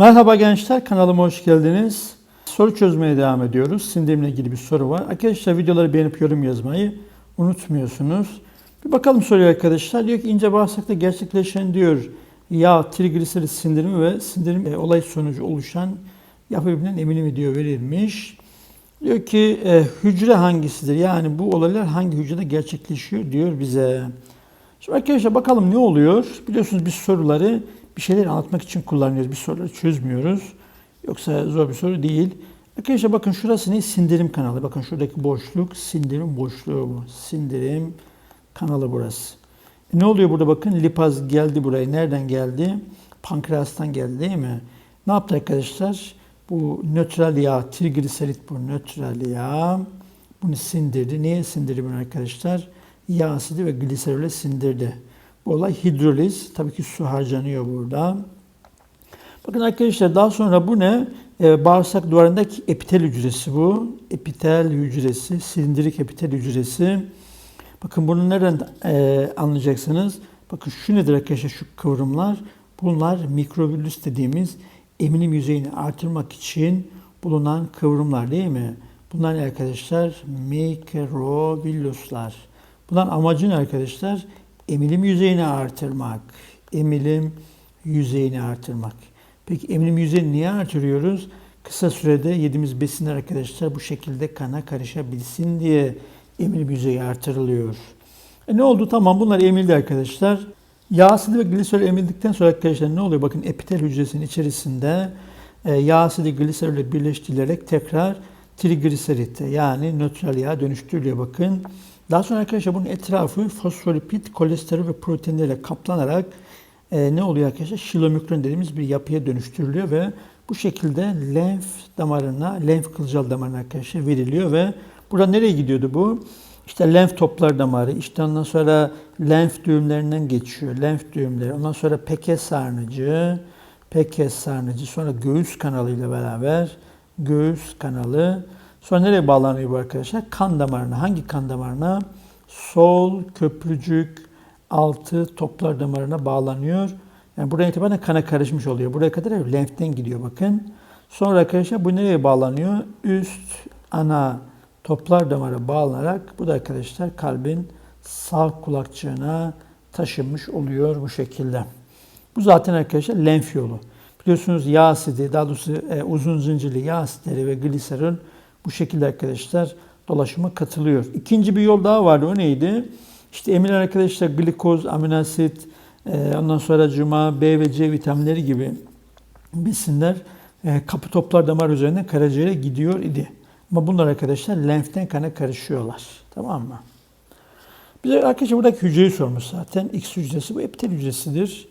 Merhaba gençler, kanalıma hoş geldiniz. Soru çözmeye devam ediyoruz. Sindirimle ilgili bir soru var. Arkadaşlar videoları beğenip yorum yazmayı unutmuyorsunuz. Bir bakalım soruya arkadaşlar. Diyor ki ince bağırsakta gerçekleşen diyor yağ, trigliserit sindirimi ve sindirim e, olay sonucu oluşan yapı birbirinden eminim diyor verilmiş. Diyor ki e, hücre hangisidir? Yani bu olaylar hangi hücrede gerçekleşiyor diyor bize. Şimdi arkadaşlar bakalım ne oluyor? Biliyorsunuz biz soruları bir şeyler anlatmak için kullanıyoruz. Bir soruları çözmüyoruz. Yoksa zor bir soru değil. Arkadaşlar bakın şurası ne? Sindirim kanalı. Bakın şuradaki boşluk sindirim boşluğu bu. Sindirim kanalı burası. E ne oluyor burada bakın? Lipaz geldi buraya. Nereden geldi? Pankreastan geldi değil mi? Ne yaptı arkadaşlar? Bu nötral yağ, trigliserit bu nötral yağ. Bunu sindirdi. Niye sindirdi bunu arkadaşlar? Yağ asidi ve gliserole sindirdi. Olay hidroliz. Tabii ki su harcanıyor burada. Bakın arkadaşlar daha sonra bu ne? Ee, bağırsak duvarındaki epitel hücresi bu. Epitel hücresi, silindirik epitel hücresi. Bakın bunu nereden e, anlayacaksınız? Bakın şu nedir arkadaşlar şu kıvrımlar? Bunlar mikrobüllüs dediğimiz emilim yüzeyini artırmak için bulunan kıvrımlar değil mi? Bunlar arkadaşlar? Mikrovilluslar. Bunların amacı ne arkadaşlar? Emilim yüzeyini artırmak. Emilim yüzeyini artırmak. Peki emilim yüzeyini niye artırıyoruz? Kısa sürede yediğimiz besinler arkadaşlar bu şekilde kana karışabilsin diye emilim yüzeyi artırılıyor. E ne oldu? Tamam bunlar emildi arkadaşlar. Yağ asidi ve gliserol emildikten sonra arkadaşlar ne oluyor? Bakın epitel hücresinin içerisinde e, yağ asidi gliserolle birleştirilerek tekrar trigliserite yani nötral yağ dönüştürülüyor bakın. Daha sonra arkadaşlar bunun etrafı fosfolipid, kolesterol ve proteinlerle kaplanarak e, ne oluyor arkadaşlar? Şilomikron dediğimiz bir yapıya dönüştürülüyor ve bu şekilde lenf damarına, lenf kılcal damarına arkadaşlar veriliyor ve burada nereye gidiyordu bu? İşte lenf toplar damarı, işte ondan sonra lenf düğümlerinden geçiyor. Lenf düğümleri, ondan sonra pekes sarnıcı, pekes sarnıcı, sonra göğüs kanalıyla beraber göğüs kanalı. Sonra nereye bağlanıyor bu arkadaşlar? Kan damarına. Hangi kan damarına? Sol köprücük altı toplar damarına bağlanıyor. Yani buraya itibaren kana karışmış oluyor. Buraya kadar lenften gidiyor bakın. Sonra arkadaşlar bu nereye bağlanıyor? Üst ana toplar damara bağlanarak bu da arkadaşlar kalbin sağ kulakçığına taşınmış oluyor bu şekilde. Bu zaten arkadaşlar lenf yolu. Biliyorsunuz yağ asidi, daha doğrusu e, uzun zincirli yağ asitleri ve gliserol bu şekilde arkadaşlar dolaşıma katılıyor. İkinci bir yol daha vardı. O neydi? İşte emilen arkadaşlar glikoz, amino asit, e, ondan sonra cuma, B ve C vitaminleri gibi besinler e, kapı toplar damar üzerinden karaciğere gidiyor idi. Ama bunlar arkadaşlar lenften kana karışıyorlar. Tamam mı? Bize arkadaşlar buradaki hücreyi sormuş zaten. X hücresi bu epitel hücresidir.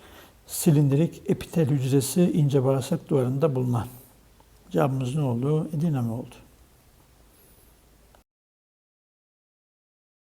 Silindirik epitel hücresi ince bağırsak duvarında bulunan. Cevabımız ne oldu? Edirne mi oldu?